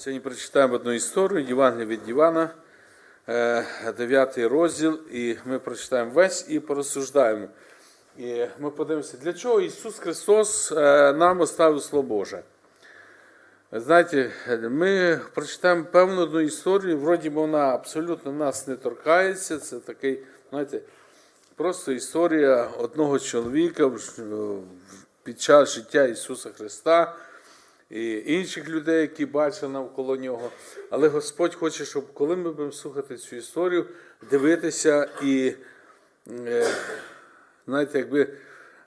Сьогодні прочитаємо одну історію Євангелія від Івана, 9 розділ, і ми прочитаємо весь і порозсуждаємо. І ми подивимося, для чого Ісус Христос е, нам оставив Слово Боже. Знаєте, ми прочитаємо певну одну історію, вроді вона абсолютно нас не торкається. Це такий, знаєте, просто історія одного чоловіка під час життя Ісуса Христа і інших людей, які бачили навколо нього. Але Господь хоче, щоб коли ми будемо слухати цю історію, дивитися і, е, знаєте, якби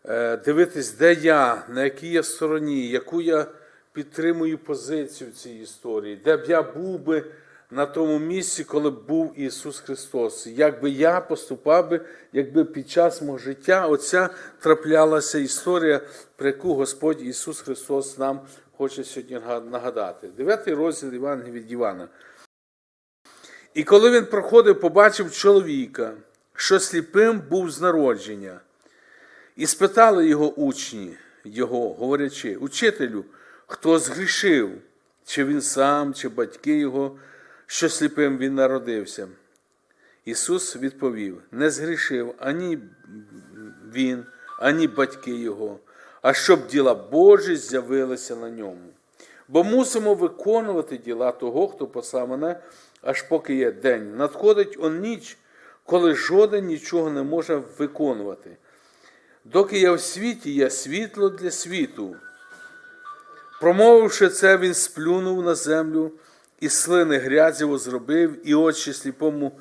е, дивитись, де я, на якій я стороні, яку я підтримую позицію в цій історії, де б я був би на тому місці, коли б був Ісус Христос. Як би я поступав би, якби під час мого життя оця траплялася історія, про яку Господь Ісус Христос нам хоче сьогодні нагадати. Дев'ятий розділ Івангелія від Івана. І коли він проходив, побачив чоловіка, що сліпим був з народження. І спитали його учні, його, говорячи, учителю, хто згрішив, чи він сам, чи батьки його, що сліпим він народився. Ісус відповів: не згрішив ані він, ані батьки його, а щоб діла Божі з'явилися на ньому. Бо мусимо виконувати діла того, хто послав мене, аж поки є день. Надходить он ніч, коли жоден нічого не може виконувати. Доки я в світі, я світло для світу. Промовивши це, він сплюнув на землю, і слини грязєво зробив, і очі сліпому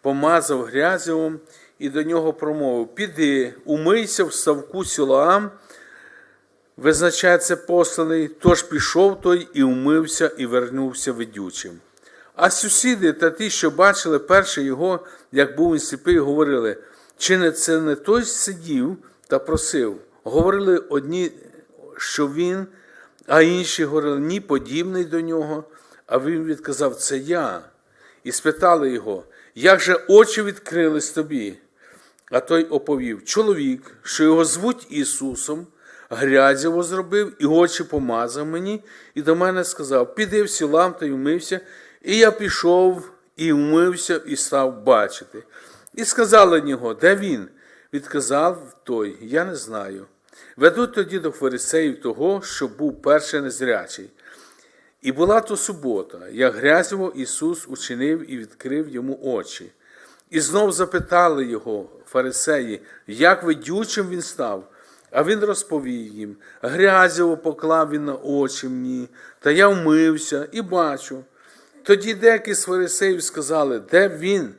помазав грязєвом, і до нього промовив: Піди, умийся в ставку Сілоам, визначається посланий, тож пішов той і умився, і вернувся ведючим. А сусіди та ті, що бачили перше його, як був він сліпий, говорили, чи не це не той сидів та просив. Говорили одні, що він, а інші говорили, ні, подібний до нього. А він відказав, це я. І спитали його, як же очі відкрились тобі? А той оповів: чоловік, що його звуть Ісусом, грязєво зробив і очі помазав мені, і до мене сказав: Піди в сілам та й умився. І я пішов і умився, і став бачити. І сказали нього, де він? Відказав той, я не знаю. Ведуть тоді до фарисеїв того, що був перший незрячий. І була то субота, як грязьово Ісус учинив і відкрив йому очі. І знов запитали його, фарисеї, як ведючим він став. А він розповів їм: грязьово поклав він на очі мені, та я вмився і бачу. Тоді деякі з фарисеїв сказали, де він?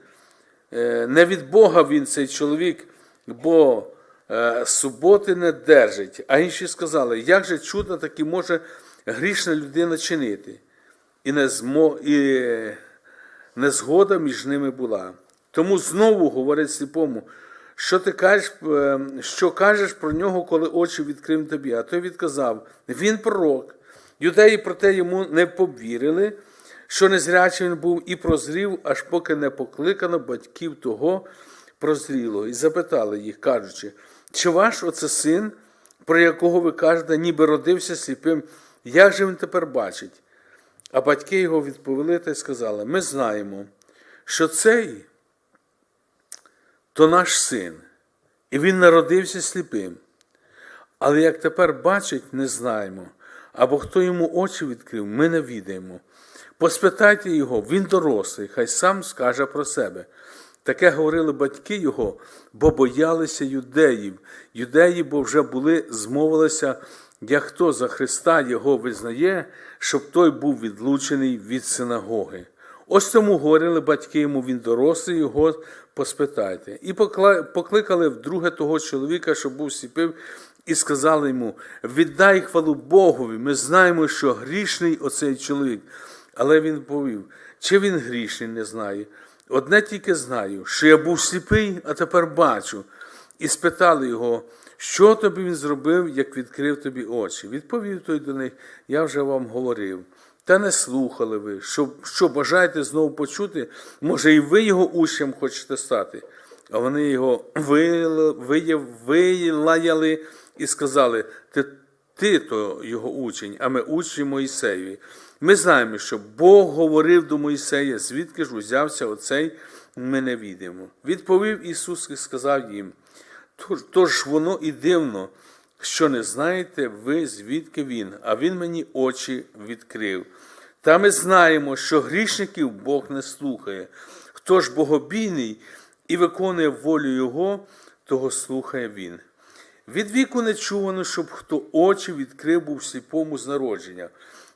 Е, Не від Бога він цей чоловік, бо е, суботи не держить. А інші сказали, як же чудо таки може грішна людина чинити? І, не змо... і незгода між ними була. Тому знову говорить сліпому, що ти кажеш, е, що кажеш про нього, коли очі відкрив тобі? А той відказав: він пророк. Юдеї проте йому не повірили, що незрячий він був і прозрів, аж поки не покликано батьків того прозрілого, і запитали їх, кажучи, чи ваш оце син, про якого ви кажете, ніби родився сліпим, як же він тепер бачить? А батьки його відповіли та й сказали: Ми знаємо, що цей то наш син, і він народився сліпим. Але як тепер бачить, не знаємо, або хто йому очі відкрив, ми не відаємо. Поспитайте його, він дорослий, хай сам скаже про себе. Таке говорили батьки його, бо боялися юдеїв. Юдеї, бо вже були, змовилися, як хто за Христа його визнає, щоб той був відлучений від синагоги. Ось тому говорили батьки йому, він дорослий, його поспитайте. І покликали вдруге того чоловіка, що був сліпив, і сказали йому: віддай хвалу Богові, ми знаємо, що грішний оцей чоловік. Але він повів, чи він грішний, не знаю. Одне тільки знаю, що я був сліпий, а тепер бачу. І спитали його, що тобі він зробив, як відкрив тобі очі. Відповів той до них, я вже вам говорив. Та не слухали ви, що, що бажаєте знову почути, може, і ви його учням хочете стати. А вони його вила- вилаяли і сказали: ти, ти то його учень, а ми учні Моїсеєві. Ми знаємо, що Бог говорив до Мойсея, звідки ж узявся оцей, ми не відомо. Відповів Ісус і сказав їм, «Тож- тож воно і дивно, що не знаєте ви, звідки він, а він мені очі відкрив. Та ми знаємо, що грішників Бог не слухає. Хто ж богобійний і виконує волю Його, того слухає він. Від віку не чувано, щоб хто очі відкрив був сліпому з народження.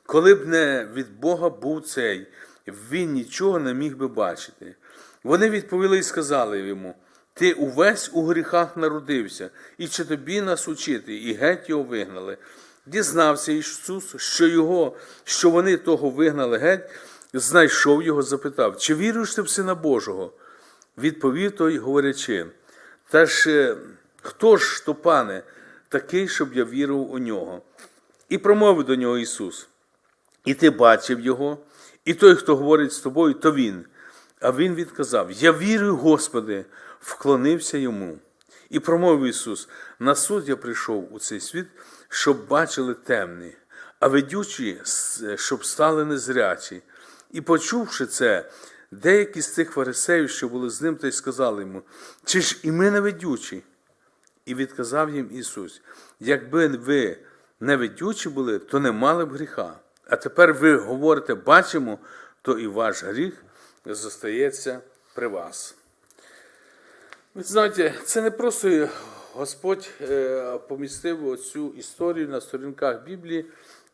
Коли б не від Бога був цей, він нічого не міг би бачити. Вони відповіли і сказали йому: Ти увесь у гріхах народився, і чи тобі нас учити, і геть його вигнали. Дізнався Ісус, що його, що вони того вигнали геть, знайшов його, запитав, чи віруєш ти в Сина Божого? Відповів той, говорячи, та ж е, хто ж то, пане, такий, щоб я вірив у нього? І промовив до нього Ісус. І ти бачив його, і той, хто говорить з тобою, то він. А він відказав: Я вірую, Господи, вклонився йому. І промовив Ісус: На суд я прийшов у цей світ, щоб бачили темні, а ведючі, щоб стали незрячі. І почувши це, деякі з цих фарисеїв, що були з ним, та й сказали йому: Чи ж і ми не ведючі? І відказав їм Ісус: якби ви не ведючі були, то не мали б гріха. А тепер ви говорите, бачимо, то і ваш гріх зостається при вас. Ви знаєте, це не просто Господь е, помістив оцю історію на сторінках Біблії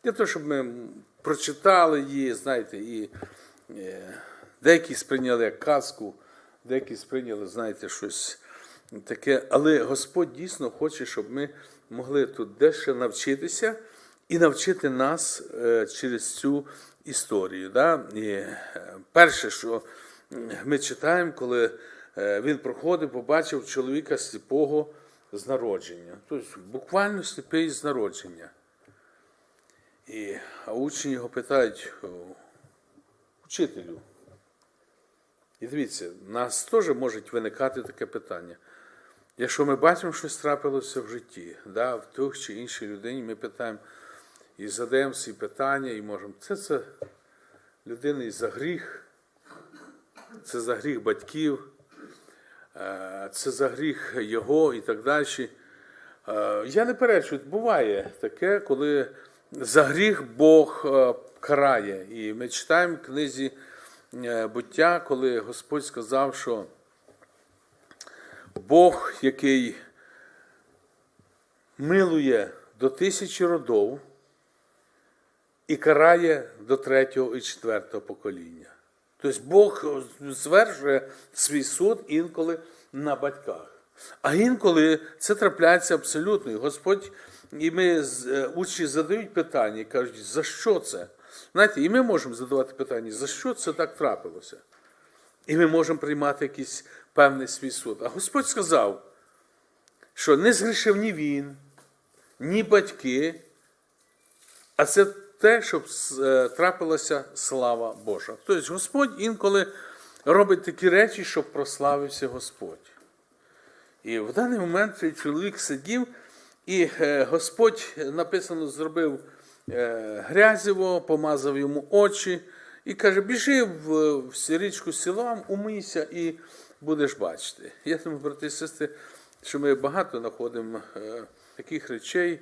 для того, щоб ми прочитали її, знаєте, і е, деякі сприйняли як казку, деякі сприйняли, знаєте, щось таке. Але Господь дійсно хоче, щоб ми могли тут дещо навчитися і навчити нас е, через цю історію. Да? І е, перше, що ми читаємо, коли е, він проходив, побачив чоловіка сліпого з народження. Тобто буквально сліпий з народження. І, а учні його питають, учителю. І дивіться, в нас теж може виникати таке питання. Якщо ми бачимо, що щось трапилося в житті, да, в тих чи іншій людині, ми питаємо і задаємо всі питання, і можемо. Це це людина і за гріх, це за гріх батьків, е, це за гріх його і так далі. Е, Я не перечую, буває таке, коли за гріх Бог е, карає. І ми читаємо в книзі е, буття, коли Господь сказав, що Бог, який милує до тисячі родов і карає до третього і четвертого покоління. Тобто Бог звершує свій суд інколи на батьках. А інколи це трапляється абсолютно. І Господь, і ми е, учні задають питання і кажуть, за що це? Знаєте, і ми можемо задавати питання, за що це так трапилося? І ми можемо приймати якийсь певний свій суд. А Господь сказав, що не згрішив ні він, ні батьки, а це те, щоб е, трапилася слава Божа. Тобто Господь інколи робить такі речі, щоб прославився Господь. І в даний момент цей чоловік сидів, і е, Господь написано зробив е, грязево, помазав йому очі і каже: біжи в, річку Сілам, умийся і будеш бачити. Я думаю, брати і сестри, що ми багато знаходимо е, таких речей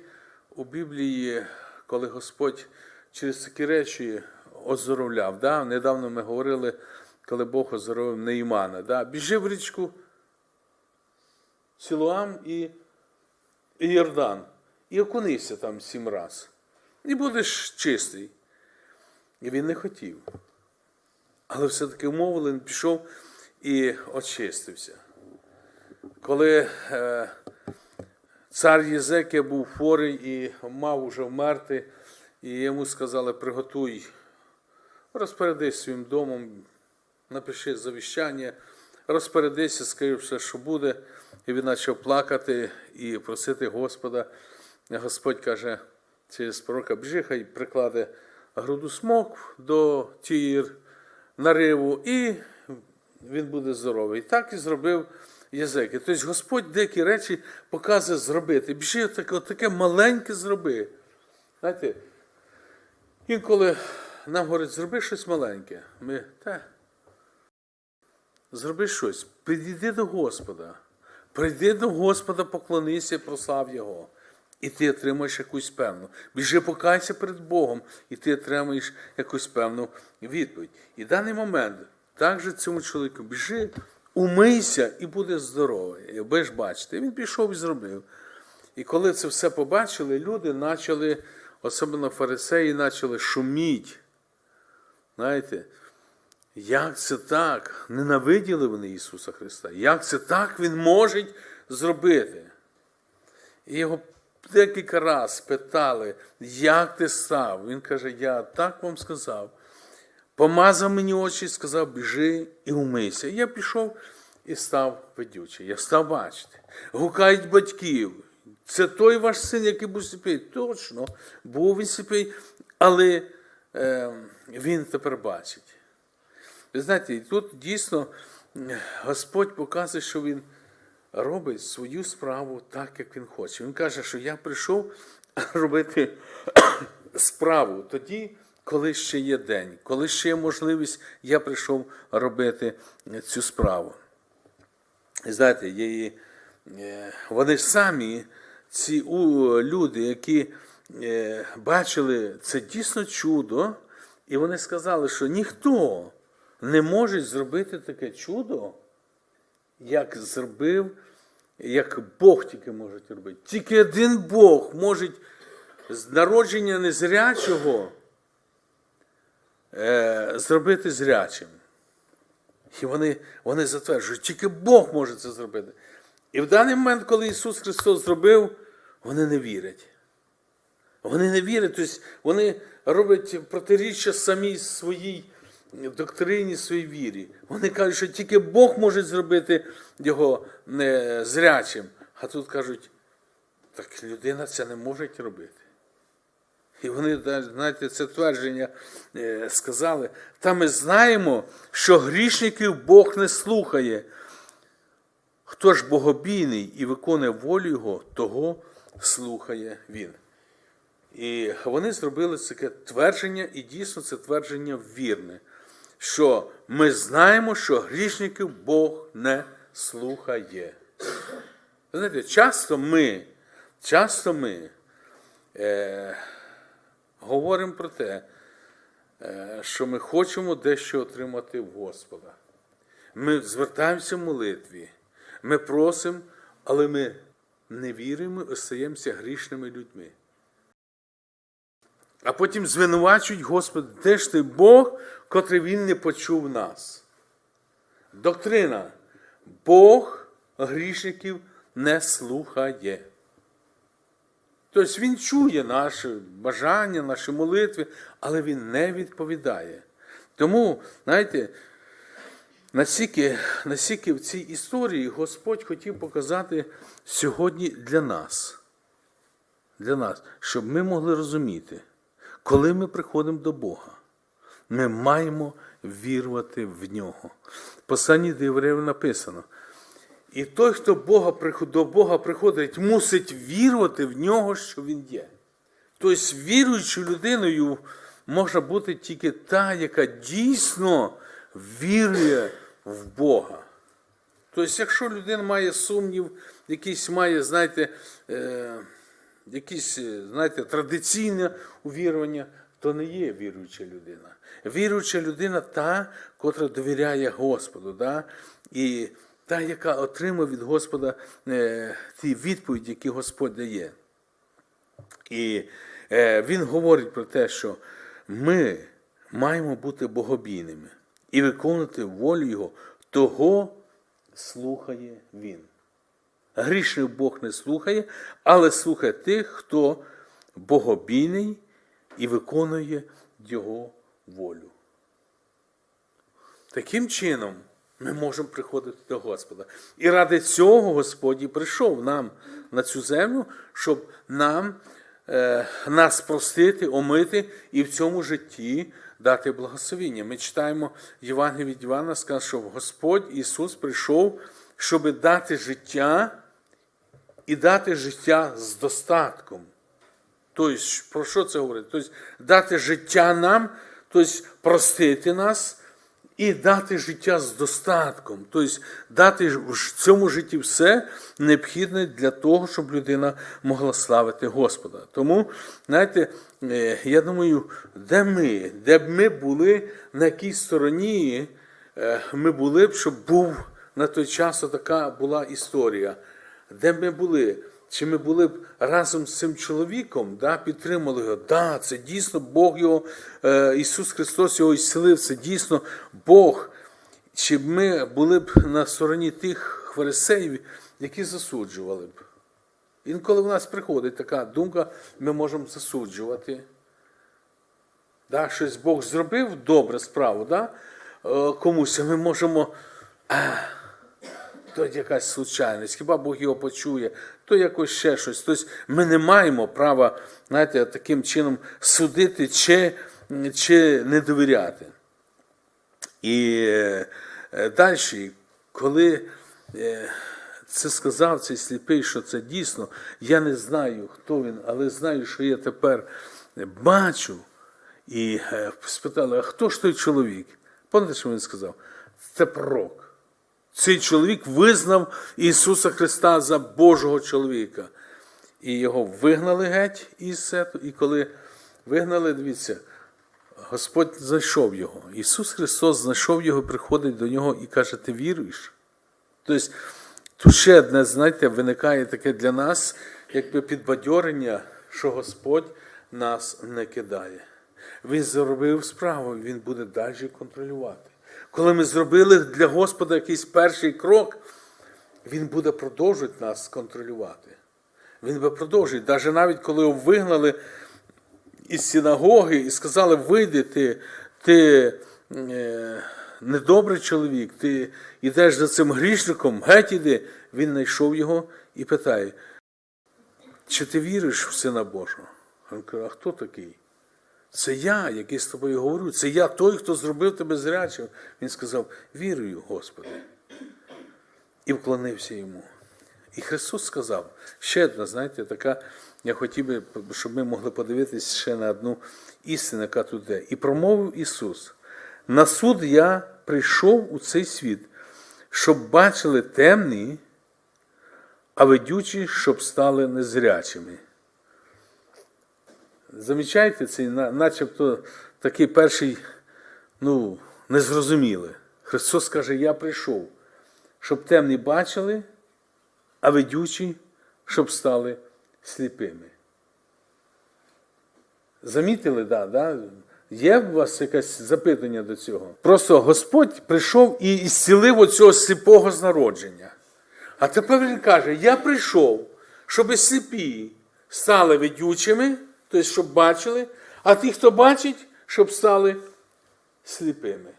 у Біблії, коли Господь через такі речі оздоровляв. Да? Недавно ми говорили, коли Бог оздоровив Неймана. Да? Біжи в річку Сілуам і Йордан. І окунися там сім раз. І будеш чистий. І він не хотів. Але все-таки умовили, він пішов і очистився. Коли е, цар Єзекія був хворий і мав уже вмерти, і йому сказали, приготуй, розпорядись своїм домом, напиши завіщання, розпорядися, скажи все, що буде. І він почав плакати і просити Господа. І Господь каже через пророка, біжи, хай прикладе груду смок до тієї нариву, і він буде здоровий. І так і зробив Єзеки. Тобто Господь деякі речі показує зробити. Таке, таке маленьке зроби. Знаєте, інколи нам говорить, зроби щось маленьке. Ми, та, зроби щось, підійди до Господа. Прийди до Господа, поклонися, прослав Його. І ти отримаєш якусь певну. Біжи, покайся перед Богом, і ти отримаєш якусь певну відповідь. І в даний момент також цьому чоловіку біжи, умийся і буде здоровий. Ви ж бачите, він пішов і зробив. І коли це все побачили, люди почали, особливо фарисеї, почали шуміти. Знаєте, як це так? Ненавиділи вони Ісуса Христа. Як це так Він може зробити? І його декілька разів питали, як ти став? Він каже, я так вам сказав. Помазав мені очі і сказав, біжи і умийся. Я пішов і став ведючий. Я став бачити. Гукають батьків. Це той ваш син, який був сліпий. Точно, був він сліпий, але е, він тепер бачить. Ви знаєте, тут дійсно Господь показує, що Він робить свою справу так, як Він хоче. Він каже, що я прийшов робити справу тоді, коли ще є день, коли ще є можливість, я прийшов робити цю справу. Знаєте, є, е, вони самі, ці люди, які е, бачили це дійсно чудо, і вони сказали, що ніхто не може зробити таке чудо, як зробив, як Бог тільки може робити. Тільки один Бог може з народження незрячого е, зробити зрячим. І вони, вони затверджують, тільки Бог може це зробити. І в даний момент, коли Ісус Христос зробив, вони не вірять. Вони не вірять, тобто вони роблять протиріччя самій своїй доктрині, своїй вірі. Вони кажуть, що тільки Бог може зробити його не зрячим. А тут кажуть, так людина це не може робити. І вони, знаєте, це твердження е, сказали. Та ми знаємо, що грішників Бог не слухає. Хто ж богобійний і виконує волю Його, того слухає Він. І вони зробили таке твердження, і дійсно це твердження вірне, що ми знаємо, що грішників Бог не слухає. Знаєте, часто ми, часто ми е, говоримо про те, е, що ми хочемо дещо отримати в Господа. Ми звертаємося в молитві, ми просимо, але ми не віримо і остаємося грішними людьми. А потім звинувачують Господа, де ж ти Бог, котрий Він не почув нас. Доктрина. Бог грішників не слухає. Тобто Він чує наші бажання, наші молитви, але Він не відповідає. Тому, знаєте, настільки, настільки в цій історії Господь хотів показати сьогодні для нас, для нас, щоб ми могли розуміти, коли ми приходимо до Бога, ми маємо вірувати в нього. В посланні до євреїв написано. І той, хто Бога, до Бога приходить, мусить вірувати в нього, що Він є. Тобто, віруючою людиною може бути тільки та, яка дійсно вірує в Бога. Тобто, якщо людина має сумнів, якийсь має, знаєте, е, якісь, е, знаєте, традиційне увірування, то не є віруюча людина. Віруюча людина та, котра довіряє Господу, да? і та, яка отримує від Господа е, ті відповіді, які Господь дає. І е, він говорить про те, що ми маємо бути богобійними і виконувати волю Його, того слухає Він. Грішний Бог не слухає, але слухає тих, хто богобійний і виконує Його волю. Таким чином ми можемо приходити до Господа. І ради цього Господь і прийшов нам на цю землю, щоб нам, е, нас простити, омити і в цьому житті дати благословіння. Ми читаємо Євангелі від Івана, сказано, що Господь Ісус прийшов, щоб дати життя і дати життя з достатком. Тобто, про що це говорить? Тобто, дати життя нам, тобто простити нас і дати життя з достатком, тобто дати в цьому житті все необхідне для того, щоб людина могла славити Господа. Тому, знаєте, е, я думаю, де ми, де б ми були, на якій стороні е, ми були б, щоб був на той час така була історія. Де б ми були? Чи ми були б разом з цим чоловіком, да, підтримали його? Да, це дійсно Бог його, е, Ісус Христос його ісцелив, це дійсно Бог. Чи ми були б на стороні тих фарисеїв, які засуджували б? Інколи в нас приходить така думка, ми можемо засуджувати. Да, щось Бог зробив добре справу, да? е, комусь, а ми можемо. То якась случайність, хіба Бог його почує, то якось ще щось. Тобто ми не маємо права, знаєте, таким чином судити чи, чи не довіряти. І е, далі, коли е, це сказав цей сліпий, що це дійсно, я не знаю, хто він, але знаю, що я тепер бачу. І е, спитали, а хто ж той чоловік? Пам'ятаєте, що він сказав? Це пророк. Цей чоловік визнав Ісуса Христа за Божого чоловіка. І його вигнали геть із сету. І коли вигнали, дивіться, Господь знайшов його. Ісус Христос знайшов його, приходить до нього і каже: Ти віруєш? Тобто, тут ще одне, знаєте, виникає таке для нас, якби підбадьорення, що Господь нас не кидає. Він зробив справу, Він буде далі контролювати. Коли ми зробили для Господа якийсь перший крок, Він буде продовжувати нас контролювати. Він буде продовжувати. Навіть навіть коли його вигнали із синагоги і сказали, вийди, ти, ти е, недобрий чоловік, ти йдеш за цим грішником, геть іди. Він знайшов його і питає, чи ти віриш в Сина Божого? Він каже, а хто такий? Це я, який з тобою говорю. Це я той, хто зробив тебе зрячим. Він сказав: вірую, Господи. І вклонився йому. І Христос сказав, ще одна, знаєте, така, я хотів би, щоб ми могли подивитися ще на одну істину, яка тут є. І промовив Ісус: на суд я прийшов у цей світ, щоб бачили темні, а ведючі, щоб стали незрячими. Замічаєте цей, начебто такий перший, ну, незрозумілий. Христос каже, я прийшов, щоб темні бачили, а ведючі, щоб стали сліпими. Замітили, да, да? Є у вас якесь запитання до цього? Просто Господь прийшов і зцілив оцього сліпого з народження. А тепер він каже: Я прийшов, щоб сліпі стали ведючими, тобто, щоб бачили, а ті, хто бачить, щоб стали сліпими.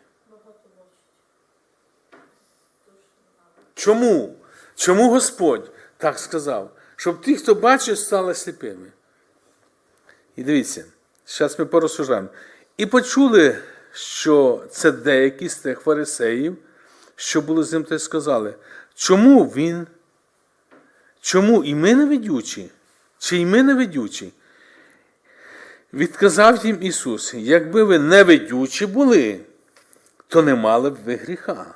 Чому? Чому Господь так сказав? Щоб ті, хто бачить, стали сліпими. І дивіться, зараз ми порозсуждаємо. І почули, що це деякі з тих фарисеїв, що були з ним, та сказали, чому він, чому і ми не ведючі, чи і ми не ведючі? Відказав їм Ісус, якби ви не ведючі були, то не мали б ви гріха.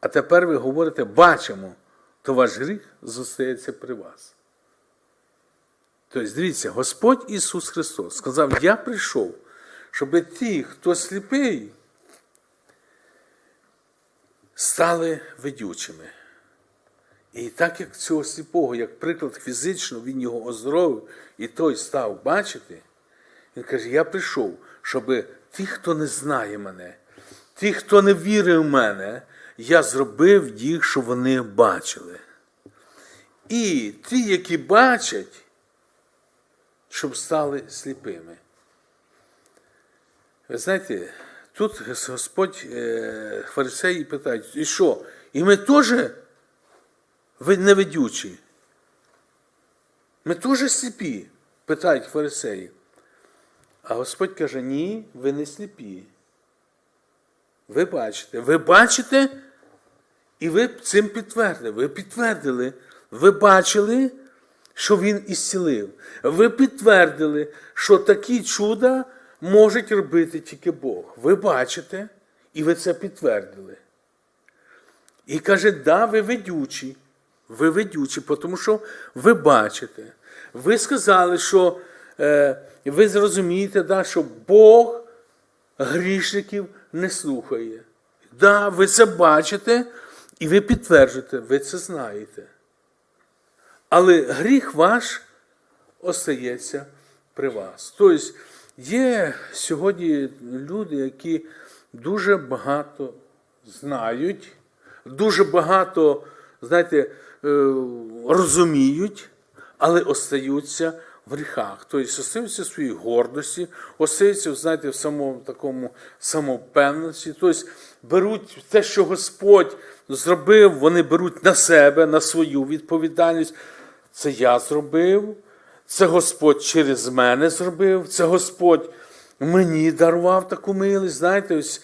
А тепер ви говорите, бачимо, то ваш гріх зостається при вас. Тобто, дивіться, Господь Ісус Христос сказав, я прийшов, щоб ті, хто сліпий, стали ведючими. І так як цього сліпого, як приклад фізично, він його оздоровив, і той став бачити, він каже: Я прийшов, щоб ті, хто не знає мене, ті, хто не вірив в мене, я зробив їх, щоб вони бачили. І ті, які бачать, щоб стали сліпими. Ви знаєте, тут Господь е, фарисеї питають, і що? І ми теж ви не ведючі? Ми теж сліпі? питають фарисеї. А Господь каже, ні, ви не сліпі. Ви бачите. Ви бачите, і ви цим підтвердили. Ви підтвердили, ви бачили, що Він ісцілив. Ви підтвердили, що такі чуда може робити тільки Бог. Ви бачите, і ви це підтвердили. І каже, да, ви ведючі. Ви ведючі, тому що ви бачите. Ви сказали, що ви зрозумієте, да, що Бог грішників не слухає. Да, ви це бачите і ви підтверджуєте, ви це знаєте. Але гріх ваш остається при вас. Тобто є сьогодні люди, які дуже багато знають, дуже багато, знаєте, е, розуміють, але остаються в гріхах. Тобто остаються в своїй гордості, остаються, знаєте, в самому такому самовпевненості. Тобто беруть те, що Господь зробив, вони беруть на себе, на свою відповідальність. Це я зробив, це Господь через мене зробив, це Господь мені дарував таку милість, знаєте, ось.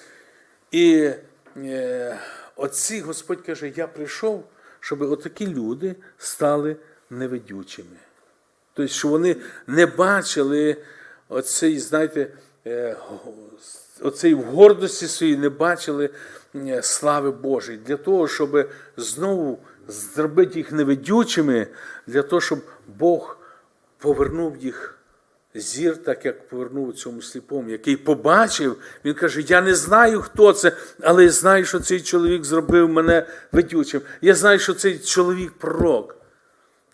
І е, оці Господь каже, я прийшов, щоб отакі люди стали невидючими. Тобто, що вони не бачили оцей, знаєте, е, оцей в гордості своїй не бачили слави Божої. Для того, щоб знову зробити їх невидючими, для того, щоб Бог повернув їх зір, так як повернув цьому сліпому, який побачив, він каже: Я не знаю, хто це, але я знаю, що цей чоловік зробив мене ведючим. Я знаю, що цей чоловік пророк.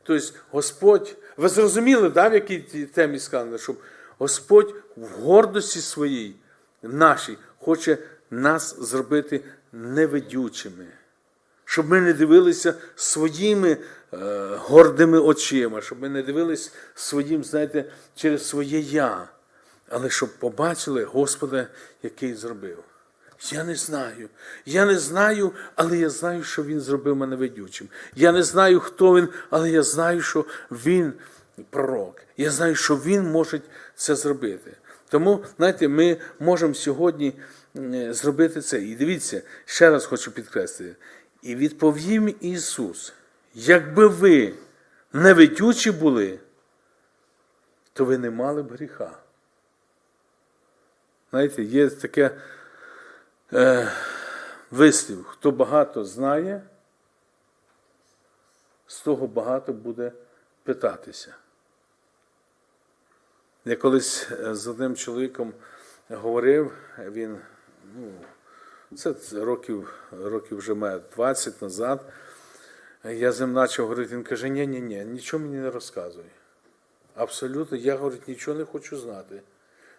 Тобто Господь, ви зрозуміли, да, в якій темі сказано, що Господь в гордості своїй нашій хоче нас зробити невидючими, щоб ми не дивилися своїми е, гордими очима, щоб ми не дивилися своїм, знаєте, через своє я, але щоб побачили Господа, який зробив. Я не знаю. Я не знаю, але я знаю, що він зробив мене ведючим. Я не знаю, хто він, але я знаю, що він пророк. Я знаю, що він може це зробити. Тому, знаєте, ми можемо сьогодні зробити це. І дивіться, ще раз хочу підкреслити. І відповім Ісус, якби ви не ведючі були, то ви не мали б гріха. Знаєте, є таке е, вислів, хто багато знає, з того багато буде питатися. Я колись е, з одним чоловіком говорив, він, ну, це років, років вже має 20 назад. Я з ним почав говорити, він каже, ні, ні, ні, нічого мені не розказуй. Абсолютно, я говорить, нічого не хочу знати.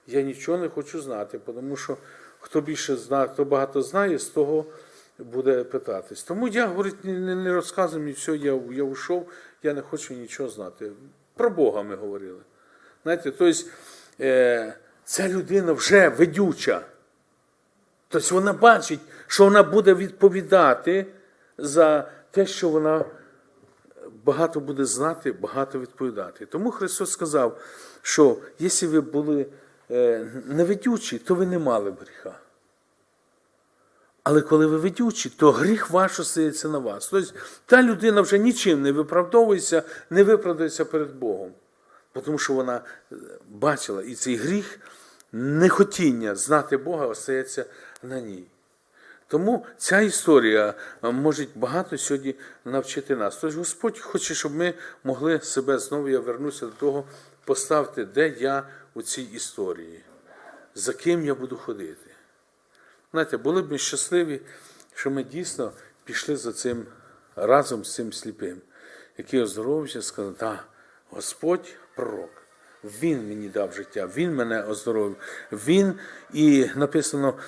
Я нічого не хочу знати, тому що хто більше знає, хто багато знає, з того буде питатись. Тому я говорить, не, не, розказуй мені все, я, я ушов, я не хочу нічого знати. Про Бога ми говорили. Знаєте, тобто е, ця людина вже ведюча. Тобто вона бачить, що вона буде відповідати за те, що вона багато буде знати, багато відповідати. Тому Христос сказав, що якщо ви були е, неведючі, то ви не мали гріха. Але коли ви ведючі, то гріх ваш остається на вас. Тобто та людина вже нічим не виправдовується, не виправдується перед Богом. Тому що вона е, бачила, і цей гріх, нехотіння знати Бога остається на ній. Тому ця історія е, може багато сьогодні навчити нас. Тож Господь хоче, щоб ми могли себе знову я вернуся до того, поставити, де я у цій історії, за ким я буду ходити. Знаєте, були б ми щасливі, що ми дійсно пішли за цим разом з цим сліпим, який оздоровився, і сказав, так, Господь пророк. Він мені дав життя, Він мене оздоровив. Він, і написано,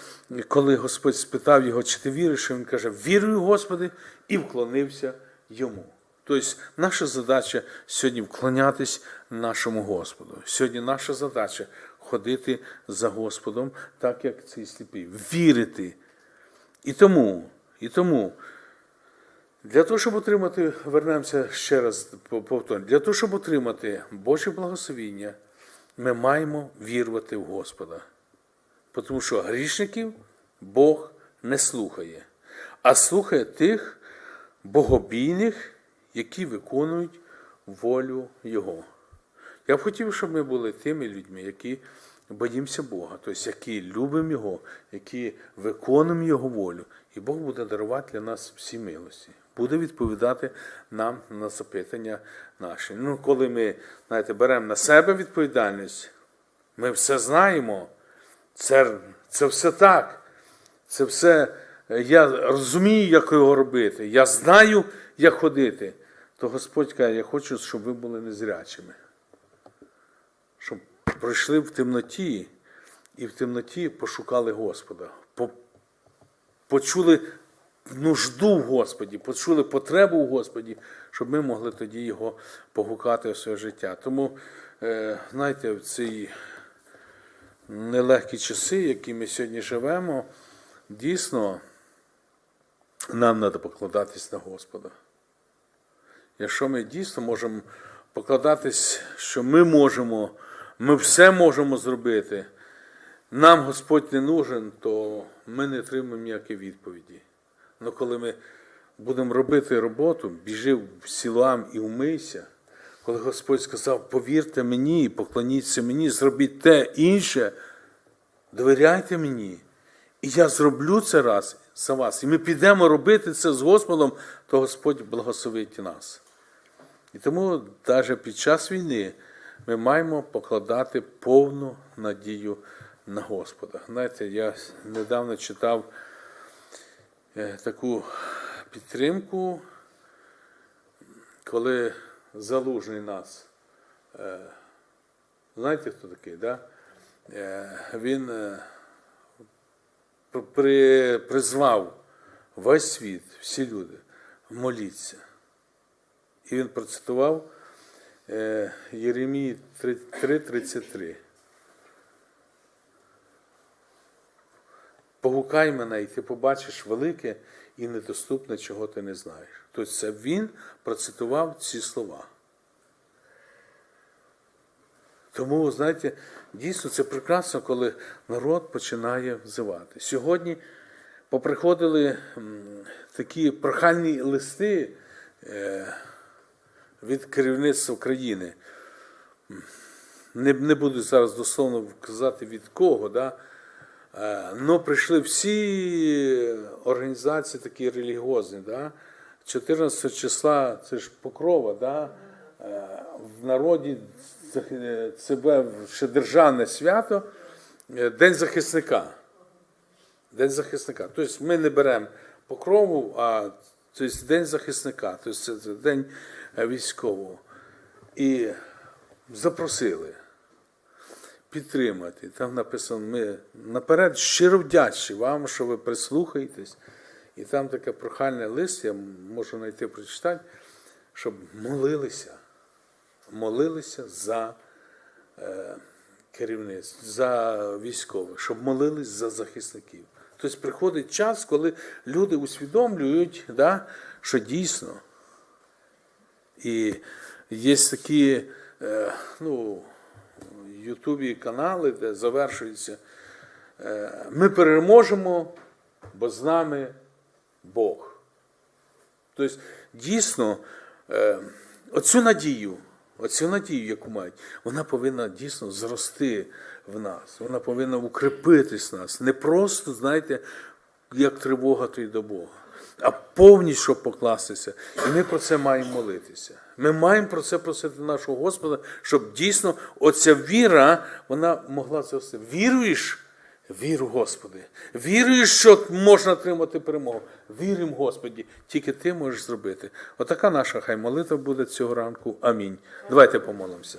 коли Господь спитав його, чи ти віриш, він каже, вірую, Господи, і вклонився йому. Тобто наша задача сьогодні вклонятись нашому Господу. Сьогодні наша задача ходити за Господом, так як цей сліпий, вірити. І тому, і тому для того, щоб отримати, вернемося ще раз повторюю, для того, щоб отримати Боже благословіння, ми маємо вірувати в Господа. Тому що грішників Бог не слухає, а слухає тих богобійних, які виконують волю Його. Я б хотів, щоб ми були тими людьми, які боїмося Бога, тобто які любимо Його, які виконуємо Його волю, і Бог буде дарувати для нас всі милості, буде відповідати нам на запитання наші. Ну, коли ми знаєте, беремо на себе відповідальність, ми все знаємо, це, це все так. Це все я розумію, як його робити. Я знаю, як ходити. То Господь каже, я хочу, щоб ви були незрячими. Щоб пройшли в темноті і в темноті пошукали Господа. Почули нужду в Господі, почули потребу в Господі, щоб ми могли тоді його погукати в своє життя. Тому, е, знаєте, в цій нелегкі часи, які ми сьогодні живемо, дійсно нам треба покладатись на Господа. Якщо ми дійсно можемо покладатись, що ми можемо, ми все можемо зробити, нам Господь не нужен, то ми не отримаємо ніякі відповіді. Але коли ми будемо робити роботу, біжи в сілам і умийся, коли Господь сказав, повірте мені, поклоніться мені, зробіть те інше, довіряйте мені, і я зроблю це раз за вас. І ми підемо робити це з Господом, то Господь благословить нас. І тому навіть під час війни ми маємо покладати повну надію на Господа. Знаєте, я недавно читав е, таку підтримку, коли залужний нас. е, Знаєте, хто такий? Да? Е, Він при- при, призвав весь світ, всі люди, моліться. І він процитував е, Єремії 3:33. Погукай мене, і ти побачиш велике і недоступне, чого ти не знаєш. Тобто це він процитував ці слова. Тому, знаєте, дійсно це прекрасно, коли народ починає взивати. Сьогодні поприходили такі прохальні листи е, від керівництва країни. Не, не буду зараз дословно казати від кого, да? але прийшли всі організації такі релігіозні. Да? 14 числа це ж покрова, да? е, в народі це- ще державне свято, е, День захисника. День захисника. Тобто ми не беремо покрову, а тобто День захисника, тобто це, це День військового. І запросили підтримати. Там написано, ми наперед щиро вдячні вам, що ви прислухаєтесь. І там таке прохальне лист, я можу знайти прочитати, щоб молилися. Молилися за е, керівництво, за військових, щоб молились за захисників. Тобто приходить час, коли люди усвідомлюють, да, що дійсно. І є такі е, ну, Ютубі канали, де завершується. е, Ми переможемо, бо з нами Бог. Тобто, дійсно, е, оцю надію, оцю надію, яку мають, вона повинна дійсно зрости в нас. Вона повинна укріпитись в нас. Не просто, знаєте, як тривога, то й до Бога. А повністю покластися. І ми про це маємо молитися. Ми маємо про це просити нашого Господа, щоб дійсно оця віра вона могла зрости. Віруєш? Віру, Господи. Віруєш, що можна отримати перемогу. Віримо, Господі, тільки ти можеш зробити. Отака наша хай молитва буде цього ранку. Амінь. Давайте помолимося.